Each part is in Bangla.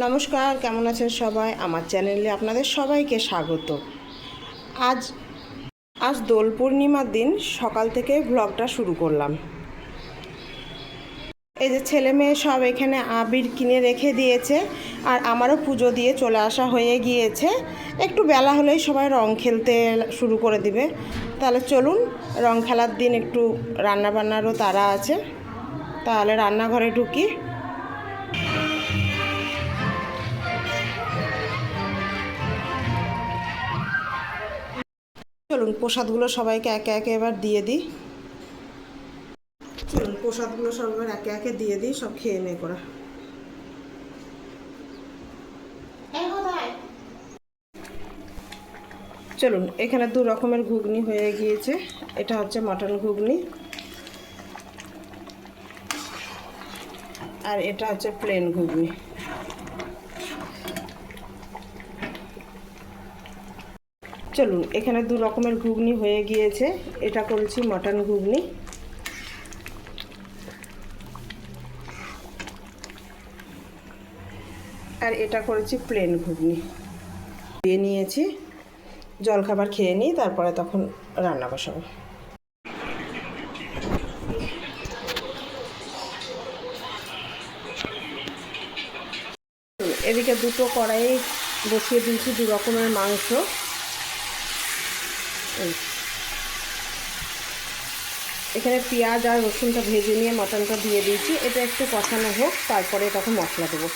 নমস্কার, কেমন আছেন সবাই? আমার চ্যানেলে আপনাদের সবাইকে স্বাগত। আজ আজ দোল পূর্ণিমার দিন, সকাল থেকে ব্লগটা শুরু করলাম। এই যে ছেলে মেয়ে সব এখানে আবির কিনে রেখে দিয়েছে, আর আমারও পুজো দিয়ে চলে আসা হয়ে গিয়েছে। একটু বেলা হলেই সবাই রং খেলতে শুরু করে দিবে। তাহলে চলুন, রং খেলার দিন একটু রান্নাবান্নারও তারা আছে। তাহলে রান্নাঘরে ঢুকি। চলুন প্রসাদগুলো সবাইকে একে একে এবার দিয়ে দিই। চলুন প্রসাদগুলো সব এবার একে একে দিয়ে দিই সব খেয়ে নে করা চলুন এখানে দু রকমের ঘুগনি হয়ে গিয়েছে। এটা হচ্ছে মটন ঘুগনি। আর এটা হচ্ছে প্লেন ঘুগনি। চলুন, এখানে দু রকমের ঘুগনি হয়ে গিয়েছে। এটা করেছি মটন ঘুগনি। আর এটা করেছি প্লেন ঘুগনি। দিয়ে নিয়েছি। জলখাবার খেয়ে নিই, তারপরে তখন রান্না বসাবো। এদিকে দুটো কড়াই বসিয়ে দিয়েছি দু রকমের মাংস। এখানে পেঁয়াজ আর রসুনটা ভেজে নিয়ে মটনটা দিয়ে দিয়েছি। এটা একটু কষানো হোক, তারপরে তখন মশলা দেবো।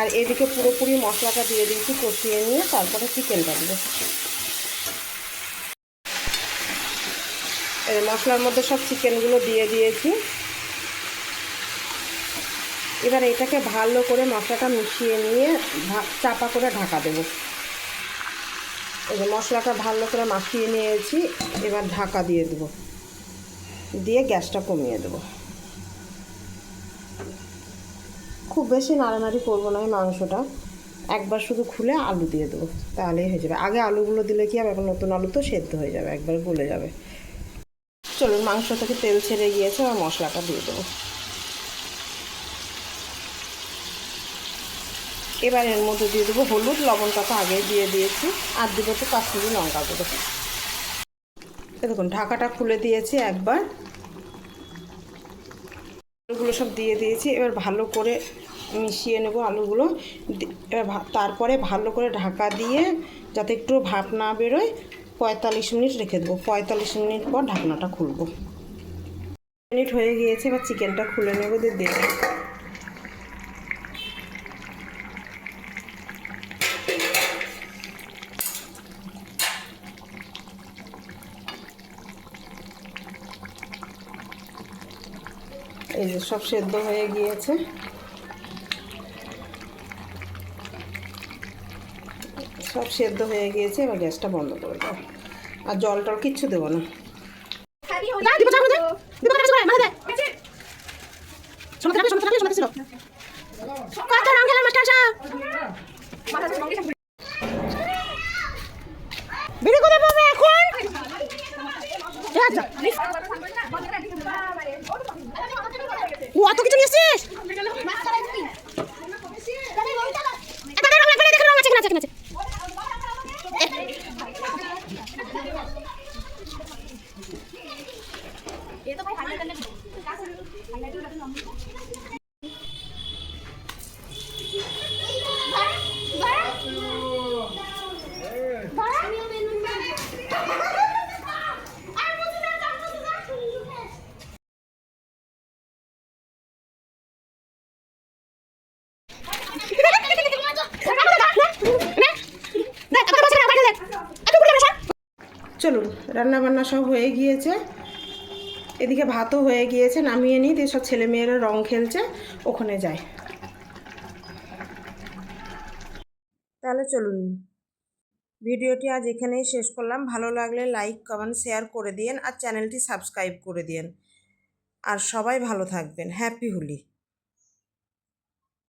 আর এদিকে পুরোপুরি মশলাটা দিয়ে দিয়েছি, কষিয়ে নিয়ে তারপরে চিকেনটা দেবো। মশলার মধ্যে সব চিকেনগুলো দিয়ে দিয়েছি। এবার এটাকে ভালো করে মশলাটা মিশিয়ে নিয়ে চাপা করে ঢাকা দেবো। যে মশলাটা ভালো করে মাখিয়ে নিয়েছি, এবার ঢাকা দিয়ে দেবো। দিয়ে গ্যাসটা কমিয়ে দেবো। খুব বেশি নাড়ানাড়ি করব না এই মাংসটা। একবার শুধু খুলে আলু দিয়ে দেবো, তাহলেই হয়ে যাবে। আগে আলুগুলো দিলে কি হবে? এখন নতুন আলু তো সেদ্ধ হয়ে যাবে, একবার গলে যাবে। চলুন, মাংস থেকে তেল ছেড়ে গিয়েছে আর মশলাটা দিয়ে দেবো। এবার এর মধ্যে দিয়ে দেবো হলুদ, লবণটা তো আগে দিয়ে দিয়েছি, আর দেবো তো কাশ্মীরি লঙ্কা গুঁড়ো। দেখুন, ঢাকাটা খুলে দিয়েছি একবার। আলুগুলো সব দিয়ে দিয়েছি, এবার ভালো করে মিশিয়ে নেব আলুগুলো। এবার তারপরে ভালো করে ঢাকা দিয়ে যাতে একটু ভাপ না বেরোয়, পঁয়তাল্লিশ মিনিট রেখে দেবো। পঁয়তাল্লিশ মিনিট পর ঢাকনাটা খুলবো। মিনিট হয়ে গিয়েছে, এবার চিকেনটা খুলে নেব, দিয়ে দেবো। এই যে সব সেদ্ধ হয়ে গিয়েছে। সব সেদ্ধ হয়ে গিয়েছে এবার গ্যাসটা বন্ধ করে দাও। আর জল টল কিচ্ছু দেবো না। না 也都被喊在那边，喊在那边。চলুন রান্না বান্না সব হয়ে গিয়েছে। এদিকে ভাতও হয়ে গিয়েছে, নামিয়ে নিই সব ছেলে মেয়েরা রং খেলছে, ওখানে যায় তাহলে চলুন, ভিডিওটি আজ এখানেই শেষ করলাম। ভালো লাগলে লাইক, কমেন্ট, শেয়ার করে দিন আর চ্যানেলটি সাবস্ক্রাইব করে দিন আর সবাই ভালো থাকবেন। হ্যাপি হোলি।